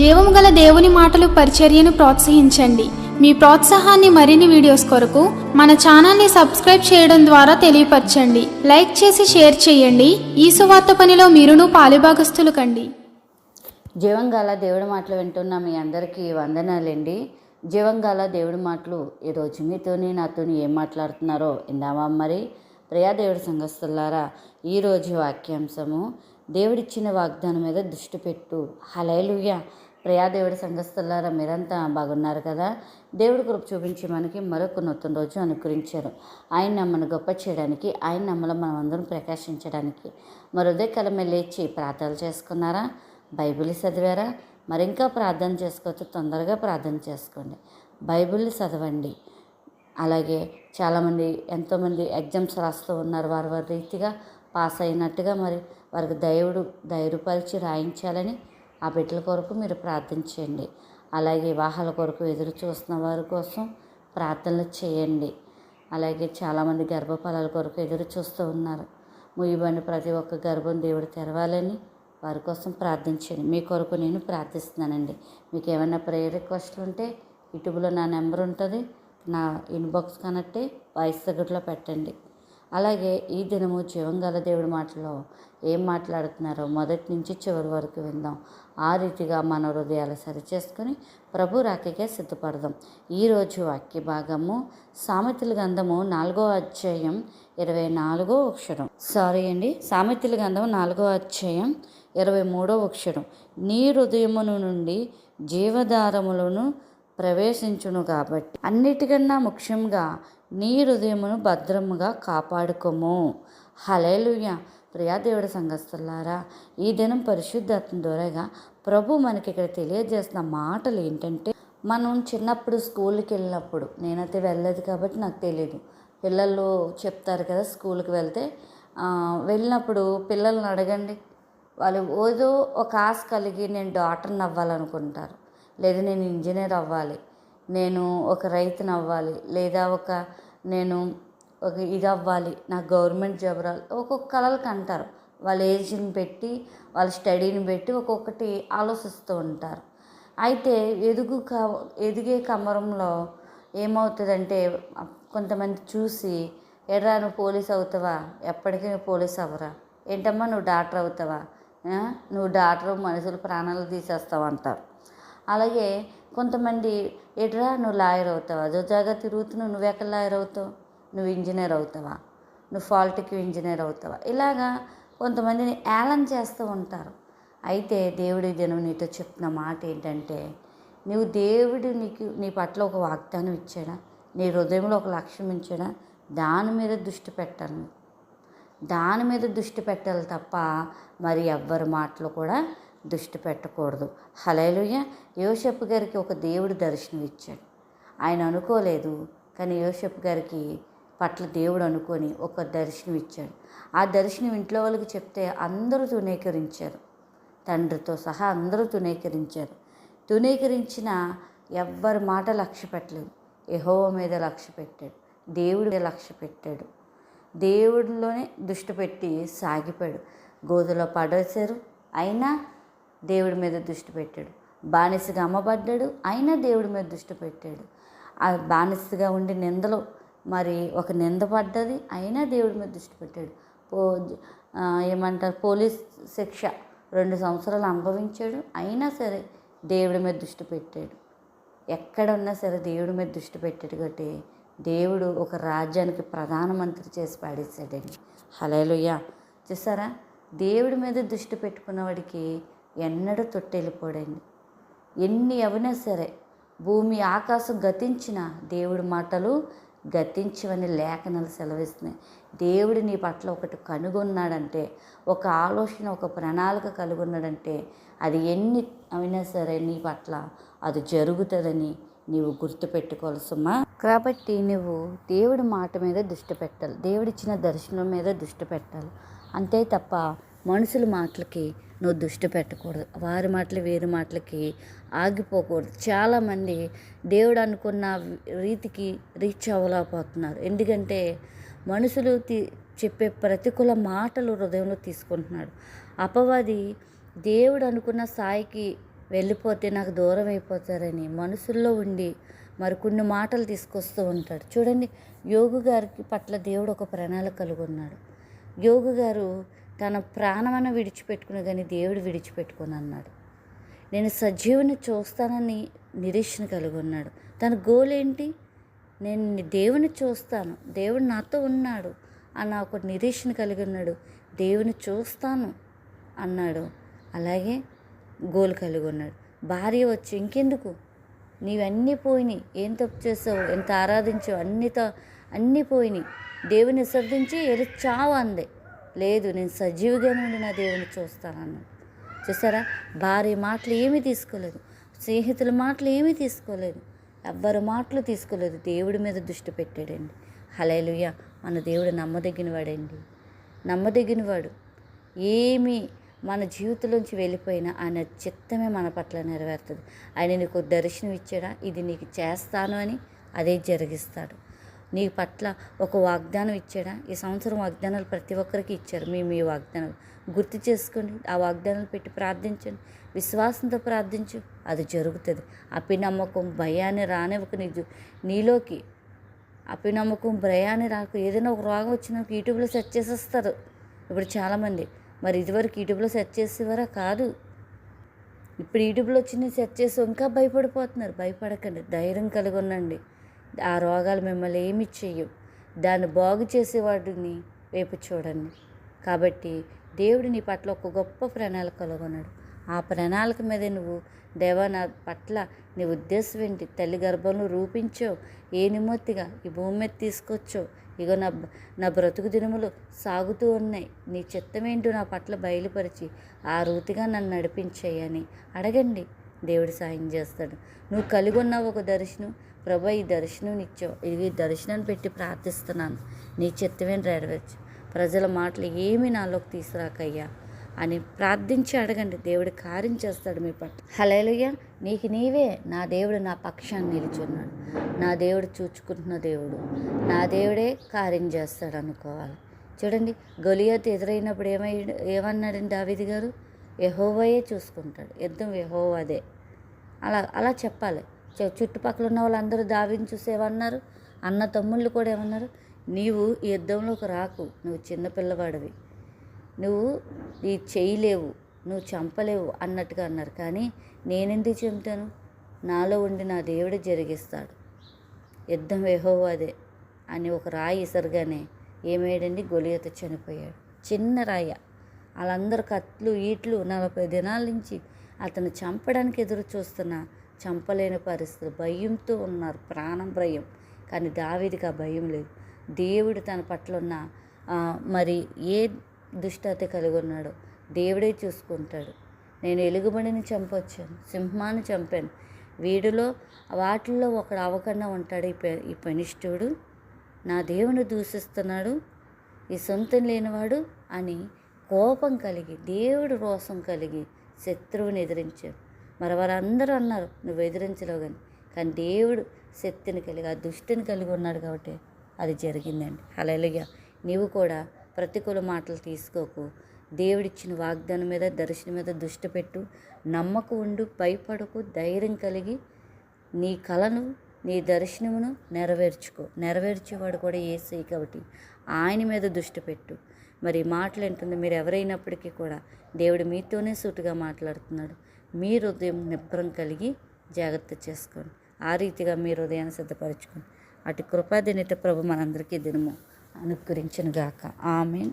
జీవము గల దేవుని మాటలు పరిచర్యను ప్రోత్సహించండి. మీ ప్రోత్సాహాన్ని మరిన్ని వీడియోస్ కొరకు మన ఛానల్ని సబ్స్క్రైబ్ చేయడం ద్వారా తెలియపరచండి. లైక్ చేసి షేర్ చేయండి. ఈ సువార్త పనిలో మీరును పాలుభాగస్తులు కండి. జీవంగాల దేవుడి మాటలు వింటున్న మీ అందరికీ వందనాలండి. జీవంగాల దేవుడి మాటలు ఈరోజు మీతోని నాతోని ఏం మాట్లాడుతున్నారో ఇందామా మరి? ప్రియా దేవుడి సంఘస్థులారా ఈరోజు వాక్యాంశము దేవుడిచ్చిన వాగ్దానం మీద దృష్టి పెట్టు. హలేలుయ్య ప్రియాదేవుడి సంఘస్థులారా మీరంతా బాగున్నారు కదా? దేవుడి కృప చూపించి మనకి మరొక నూతన రోజు అనుకరించారు ఆయన నమ్మను గొప్ప చేయడానికి ఆయన నమ్మలో మనం అందరం ప్రకాశించడానికి మరుదే కలమే లేచి ప్రార్థనలు చేసుకున్నారా? బైబిల్ చదివారా? మరింకా ప్రార్థన చేసుకోవచ్చు తొందరగా ప్రార్థన చేసుకోండి. బైబిల్ చదవండి. అలాగే చాలామంది ఎంతోమంది ఎగ్జామ్స్ రాస్తూ ఉన్నారు వారి వారి రీతిగా పాస్ అయినట్టుగా మరి వారికి దేవుడు ధైర్యపరిచి రాయించాలని ఆ బిడ్డల కొరకు మీరు ప్రార్థించండి అలాగే వివాహాల కొరకు ఎదురు చూస్తున్న వారి కోసం ప్రార్థనలు చేయండి. అలాగే చాలామంది గర్భఫలాల కొరకు ఎదురు చూస్తూ ఉన్నారు. ముయ్యబడిన ప్రతి ఒక్క గర్భం దేవుడు తెరవాలని వారి కోసం ప్రార్థించండి మీ కొరకు నేను ప్రార్థిస్తున్నానండి. మీకు ఏమైనా ప్రేయర్ రిక్వెస్ట్లు ఉంటే యూట్యూబ్లో నా నెంబర్ ఉంటుంది. నా ఇన్బాక్స్ కనెక్టే వాయిస్ తగ్గట్లో పెట్టండి. అలాగే ఈ దినము జీవంగల దేవుడి మాటలో ఏం మాట్లాడుతున్నారో మొదటి నుంచి చివరి వరకు విందాం. ఆ రీతిగా మన హృదయాలు సరిచేసుకొని ప్రభు రాకకే సిద్ధపడదాం. ఈరోజు వాక్య భాగము సామెతల గంధము నాలుగో అధ్యాయం ఇరవై నాలుగో అక్షరం. సారీ అండి సామెతల గంధం నాలుగో అధ్యాయం ఇరవై మూడో అక్షరం. నీ హృదయమును నుండి జీవధారములను ప్రవేశించును కాబట్టి. అన్నిటికన్నా ముఖ్యంగా నీ హృదయమును భద్రముగా కాపాడుకోము. హలేలుయ ప్రియాదేవుడి సంఘస్థులారా ఈ దినం పరిశుద్ధాత్మ ద్వారాగా ప్రభు మనకి ఇక్కడ తెలియజేస్తున్న మాటలు ఏంటంటే మనం చిన్నప్పుడు స్కూల్కి వెళ్ళినప్పుడు నేనైతే వెళ్ళలేదు కాబట్టి నాకు తెలియదు పిల్లలు చెప్తారు కదా స్కూల్కి వెళ్తే వెళ్ళినప్పుడు పిల్లల్ని అడగండి. వాళ్ళు ఏదో ఒక ఆశ కలిగి నేను డాక్టర్ని అవ్వాలనుకుంటారు. లేదా నేను ఇంజనీర్ అవ్వాలి. నేను ఒక రైతుని అవ్వాలి లేదా ఒక నేను ఒక ఇది అవ్వాలి నాకు గవర్నమెంట్ జాబ్ రావాలి. ఒక్కొక్క కళలకు అంటారు. వాళ్ళ ఏజ్ని పెట్టి వాళ్ళ స్టడీని పెట్టి ఒక్కొక్కటి ఆలోచిస్తూ ఉంటారు. అయితే ఎదుగు క ఎదిగే కమరంలో ఏమవుతుందంటే కొంతమంది చూసి ఎర్రా నువ్వు పోలీస్ అవుతావా? ఎప్పటికీ నువ్వు పోలీస్ అవ్వరా? ఏంటమ్మా నువ్వు డాక్టర్ అవుతావా? నువ్వు డాక్టర్ మనుషుల ప్రాణాలు తీసేస్తావు అంటారు. అలాగే కొంతమంది ఎటురా నువ్వు లాయర్ అవుతావా? జోజాగా తిరుగుతున్నావు నువ్వు ఎక్కడ లాయర్ అవుతావు? నువ్వు ఇంజనీర్ అవుతావా? నువ్వు ఫాల్ట్కి ఇంజనీర్ అవుతావా? ఇలాగా కొంతమందిని ఏలం చేస్తూ ఉంటారు. అయితే దేవుడి దినం నీతో చెప్తున్న మాట ఏంటంటే నువ్వు దేవుడు నీకు నీ పట్ల ఒక వాగ్దానం ఇచ్చాడా? నీ హృదయంలో ఒక లక్ష్యం ఇచ్చాడా దాని మీద దృష్టి పెట్టాలి దాని మీద దృష్టి పెట్టాలి తప్ప మరి ఎవ్వరి మాటలు కూడా దృష్టి పెట్టకూడదు. హలేలుయ్య యోషప్ గారికి ఒక దేవుడు దర్శనం ఇచ్చాడు. ఆయన అనుకోలేదు కానీ యోషప్ గారికి పట్ల దేవుడు అనుకొని ఒక దర్శనం ఇచ్చాడు. ఆ దర్శనం ఇంట్లో వాళ్ళకి చెప్తే అందరూ తునీకరించారు తండ్రితో సహా అందరూ తునీకరించారు తునీకరించిన ఎవ్వరి మాట లక్ష్య పెట్టలేదు. యెహోవా మీద లక్ష్య పెట్టాడు. దేవుడి మీద లక్ష్య పెట్టాడు. దేవుడిలోనే దృష్టి పెట్టి సాగిపోయాడు. గోధులో పడేశారు. అయినా దేవుడి మీద దృష్టి పెట్టాడు. బానిసగా అమ్మబడ్డాడు అయినా దేవుడి మీద దృష్టి పెట్టాడు. ఆ బానిసగా ఉండి నిందలో మరి ఒక నింద పడ్డది అయినా దేవుడి మీద దృష్టి పెట్టాడు. పో ఏమంటారు పోలీస్ శిక్ష రెండు సంవత్సరాలు అనుభవించాడు అయినా సరే దేవుడి మీద దృష్టి పెట్టాడు. ఎక్కడ ఉన్నా సరే దేవుడి మీద దృష్టి పెట్టాడు కాబట్టి దేవుడు ఒక రాజ్యానికి ప్రధానమంత్రి చేసి పాడేశాడండి. హలేలుయ్యా చూసారా? దేవుడి మీద దృష్టి పెట్టుకున్నవాడికి ఎన్నడూ తొట్టెళ్ళిపోడండి ఎన్ని అవినా సరే భూమి ఆకాశం గతించిన దేవుడి మాటలు గతించవని లేఖనాలు సెలవిస్తున్నాయి. దేవుడు నీ పట్ల ఒకటి కనుగొన్నాడంటే ఒక ఆలోచన ఒక ప్రణాళిక కలుగున్నాడంటే అది ఎన్ని అయినా సరే నీ పట్ల అది జరుగుతుందని నీవు గుర్తుపెట్టుకోవాలి సుమా కాబట్టి నువ్వు దేవుడి మాట మీద దృష్టి పెట్టాలి. దేవుడిచ్చిన దర్శనం మీద దృష్టి పెట్టాలి. అంతే తప్ప మనుషుల మాటలకి నువ్వు దృష్టి పెట్టకూడదు. వారి మాటలు వీరి మాటలకి ఆగిపోకూడదు. చాలామంది దేవుడు అనుకున్న రీతికి రీచ్ అవ్వలేకపోతున్నారు. ఎందుకంటే మనుషులు తీ చెప్పే ప్రతికూల మాటలు హృదయంలో తీసుకుంటున్నాడు. అపవాది దేవుడు అనుకున్న స్థాయికి వెళ్ళిపోతే నాకు దూరం అయిపోతారని మనుషుల్లో ఉండి మరికొన్ని మాటలు తీసుకొస్తూ ఉంటాడు. చూడండి యోగు గారికి పట్ల దేవుడు ఒక ప్రణాళిక కలిగి ఉన్నాడు. యోగు గారు తన ప్రాణమను విడిచిపెట్టుకుని కానీ దేవుడు విడిచిపెట్టుకుని అన్నాడు. నేను సజీవుని చూస్తానని నిరీక్షణ కలిగి ఉన్నాడు. తన గోల్ ఏంటి? నేను దేవుని చూస్తాను. దేవుడు నాతో ఉన్నాడు. అన్న ఒక నిరీక్షణ కలిగి ఉన్నాడు. దేవుని చూస్తాను అన్నాడు. అలాగే గోల్ కలిగి ఉన్నాడు. భార్య వచ్చి ఇంకెందుకు? నీవన్నీ పోయినాయి. ఏం తప్పు చేసావు? ఎంత ఆరాధించావు? అన్నితో అన్నీ పోయినాయి. దేవుని విసర్జించి ఎలి చావు అందే. లేదు నేను సజీవిగా నుండి నా దేవుని చూస్తానన్నాడు. చూసారా? భార్య మాటలు ఏమీ తీసుకోలేదు. స్నేహితుల మాటలు ఏమీ తీసుకోలేదు. ఎవ్వరి మాటలు తీసుకోలేదు. దేవుడి మీద దృష్టి పెట్టాడండి. హలేలుయ మన దేవుడు నమ్మదగిన వాడండి నమ్మదగిన వాడు ఏమి మన జీవితంలోంచి వెళ్ళిపోయినా ఆయన చిత్తమే మన పట్ల నెరవేరుతుంది. ఆయన నీకు దర్శనం ఇచ్చాడా ఇది నీకు చేస్తాను అని అదే జరిగిస్తాడు. నీ పట్ల ఒక వాగ్దానం ఇచ్చాడా? ఈ సంవత్సరం వాగ్దానాలు ప్రతి ఒక్కరికి ఇచ్చారు. మీ మీ వాగ్దానాలు. గుర్తు చేసుకోండి. ఆ వాగ్దానాలు పెట్టి ప్రార్థించండి. విశ్వాసంతో ప్రార్థించు. అది జరుగుతుంది. అపినమ్మకం భయాన్ని రానివ్వక నీ నీలోకి. అపినమ్మకం భయాన్ని రాకు. ఏదైనా ఒక రోగం వచ్చినాక యూట్యూబ్లో సెర్చ్ చేసేస్తారు. ఇప్పుడు చాలామంది. మరి ఇదివరకు యూట్యూబ్లో సెర్చ్ చేసేవారా? కాదు. ఇప్పుడు యూట్యూబ్లో వచ్చి సెర్చ్ చేసి ఇంకా భయపడిపోతున్నారు. భయపడకండి. ధైర్యం కలిగి ఉండండి. ఆ రోగాలు మిమ్మల్ని ఏమి చెయ్యవు. దాన్ని బాగు చేసేవాడిని వైపు చూడండి. కాబట్టి దేవుడు నీ పట్ల ఒక గొప్ప ప్రణాళిక కలుగొన్నాడు. ఆ ప్రణాళిక మీద నువ్వు దేవా నా పట్ల నీ ఉద్దేశం ఏంటి? తల్లి గర్భంలో రూపించావు ఏ నిమ్మొత్తిగా ఈ భూమి మీద తీసుకొచ్చో ఇగో నా నా బ్రతుకు దినములు సాగుతూ ఉన్నాయి. నీ చిత్తమేంటో నా పట్ల బయలుపరిచి ఆ రూతిగా నన్ను నడిపించేయని అడగండి. దేవుడు సాయం చేస్తాడు. నువ్వు కలిగి ఉన్నావు ఒక దర్శనం ప్రభా ఈ దర్శనం ఇచ్చావు ఇది ఈ దర్శనాన్ని పెట్టి ప్రార్థిస్తున్నాను. నీ చిత్తమే నెరవేర్చు. ప్రజల మాటలు ఏమీ నాలోకి తీసుకురాకయ్యా అని ప్రార్థించి అడగండి. దేవుడు కార్యం చేస్తాడు మీ పట్ల. హలేలుయ్య నీకు నీవే. నా దేవుడు నా పక్షాన్ని నిలిచున్నాడు. నా దేవుడు చూచుకుంటున్న దేవుడు. నా దేవుడే కార్యం చేస్తాడు అనుకోవాలి. చూడండి గొలియత్ ఎదురైనప్పుడు ఏమై ఏమన్నాడండి దావిది గారు? యహోవయే చూసుకుంటాడు. యుద్ధం యహోవాదే. అలా అలా చెప్పాలి. చుట్టుపక్కల ఉన్న వాళ్ళందరూ దావిని చూసేవన్నారు. అన్న తమ్ముళ్ళు కూడా ఏమన్నారు? నీవు ఈ యుద్ధంలోకి రాకు. నువ్వు చిన్నపిల్లవాడివి నువ్వు ఈ చేయలేవు. నువ్వు చంపలేవు అన్నట్టుగా అన్నారు. కానీ నేనెందుకు చెబుతాను నాలో ఉండి నా దేవుడు జరిగిస్తాడు. యుద్ధం అదే అని ఒక రాయి ఇసరగానే ఏమేడండి గొలియత చనిపోయాడు. చిన్న రాయ. వాళ్ళందరూ కత్తులు ఈట్లు నలభై దినాల నుంచి అతను చంపడానికి ఎదురు చూస్తున్న చంపలేని పరిస్థితులు భయంతో ఉన్నారు ప్రాణం భయం. కానీ దావీదికి ఆ భయం లేదు. దేవుడు తన పట్ల ఉన్న మరి ఏ దుష్టత కలిగి ఉన్నాడో దేవుడే చూసుకుంటాడు. నేను ఎలుగుబడిని చంపొచ్చాను సింహాన్ని చంపాను. వీడిలో వాటిల్లో ఒకడు అవ్వకుండా ఉంటాడు. ఈ పె ఈ పనిష్ఠుడు నా దేవుని దూషిస్తున్నాడు ఈ సొంతం లేనివాడు అని కోపం కలిగి దేవుడు రోసం కలిగి శత్రువుని ఎదిరించాడు. మరి వారందరూ అన్నారు నువ్వు ఎదిరించలేవు కానీ కానీ దేవుడు శక్తిని కలిగి ఆ దుష్టిని కలిగి ఉన్నాడు కాబట్టి అది జరిగిందండి. అలాగే నీవు కూడా ప్రతికూల మాటలు తీసుకోకు. దేవుడిచ్చిన వాగ్దానం మీద దర్శనం మీద దృష్టి పెట్టు. నమ్మకం ఉండు భయపడకు ధైర్యం కలిగి నీ కళను నీ దర్శనమును నెరవేర్చుకో. నెరవేర్చేవాడు కూడా ఏసీ కాబట్టి ఆయన మీద దృష్టి పెట్టు. మరి మాటలు ఏంటుంది మీరు ఎవరైనప్పటికీ కూడా దేవుడు మీతోనే సూటుగా మాట్లాడుతున్నాడు. మీ హృదయం నిబ్రం కలిగి జాగ్రత్త చేసుకోండి. ఆ రీతిగా మీ హృదయాన్ని సిద్ధపరచుకోండి. అటు కృపాదినిత ప్రభు మనందరికీ దినము అనుగ్రహించను గాక ఆమెన్.